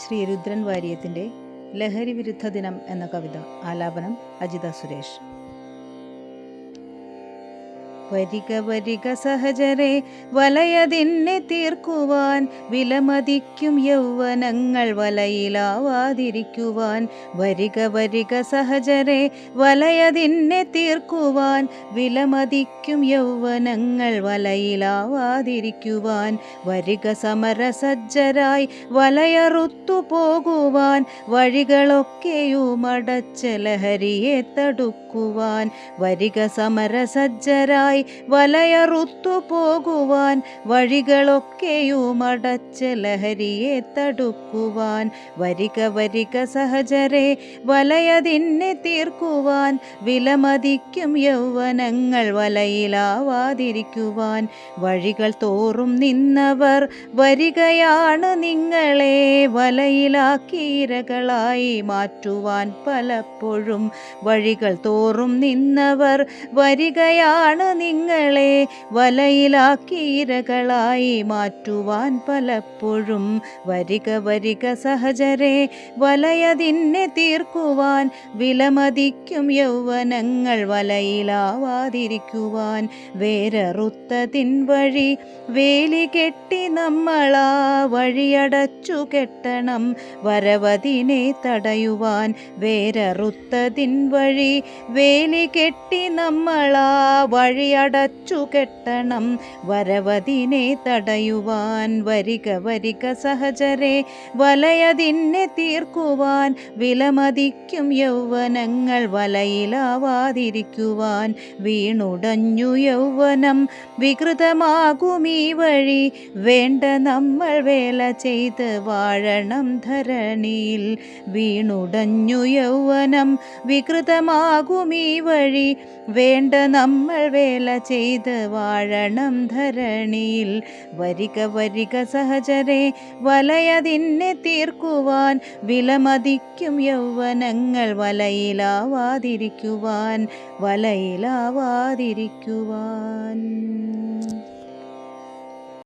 ശ്രീ രുദ്രൻ വാര്യത്തിന്റെ ലഹരി വിരുദ്ധ ദിനം എന്ന കവിത ആലാപനം അജിത സുരേഷ്. വരിക വരിക സഹജരെ വലയതിന്നെ തീർക്കുവാൻ വിലമതിക്കും യൗവനങ്ങൾ വലയിലാവാതിരിക്കുവാൻ. വരിക വരിക സഹജരെ വലയതിന്നെ തീർക്കുവാൻ വിലമതിക്കും യൗവനങ്ങൾ വലയിലാവാതിരിക്കുവാൻ. വരിക സമരസജ്ജരായി വലയറുത്തു പോകുവാൻ വഴികളൊക്കെയും അടച്ച ലഹരിയെ തടുക്കുവാൻ. വരിക സമരസജ്ജരായി വലയറുത്തു പോകുവാൻ വഴികളൊക്കെയും അടച്ച ലഹരിയെ തടുക്കുവാൻ. വരിക വരിക സഹചരെ വലയതിന്നെ തീർക്കുവാൻ. വിലമതിക്കും യൗവനങ്ങൾ വലയിലാവാതിരിക്കുവാൻ. വഴികൾ തോറും നിന്നവർ വരികയാണ് നിങ്ങളെ വലയിലാക്കി ഇരകളായി മാറ്റുവാൻ പലപ്പോഴും. വഴികൾ തോറും നിന്നവർ വരികയാണ് നിങ്ങളെ വലയിലാക്കിയിരകളായി മാറ്റുവാൻ പലപ്പോഴും വരിക വരിക സഹജരെ വലയതിന്നെ തീർക്കുവാൻ വിലമതിക്കും യൗവനങ്ങൾ വലയിലാവാതിരിക്കുവാൻ വേരറുത്തതിൻ വഴി വേലി കെട്ടി നമ്മളാ വഴിയടച്ചു കെട്ടണം വരവതിനെ തടയുവാൻ വേരറുത്തതിൻ വഴി വേലി കെട്ടി നമ്മളാ വഴിയടച്ചു കെട്ടണം. വരവതിനെ തടയുവാൻ വരിക വരിക സഹചരെ. വലയതിനെ തീർക്കുവാൻ വിലമതിക്കും യൗവനങ്ങൾ വലയിലാവാതിരിക്കുവാൻ വീണുടഞ്ഞു യൗവനം. വികൃതമാകും ഈ വഴി. വേണ്ട നമ്മൾ വേല ചെയ്ത് വാഴണം ധരണിയിൽ. വീണുടഞ്ഞു യൗവനം. വികൃതമാകും ഈ വഴി. വേണ്ട നമ്മൾ വേല ചെയ്ത് വാഴണം ധരണിയിൽ. വരിക വരിക സഹചരെ വലയതിന്നെ തീർക്കുവാൻ വിലമതിക്കും യൗവനങ്ങൾ വലയിലാവാതിരിക്കുവാൻ വലയിലാവാതിരിക്കുവാൻ.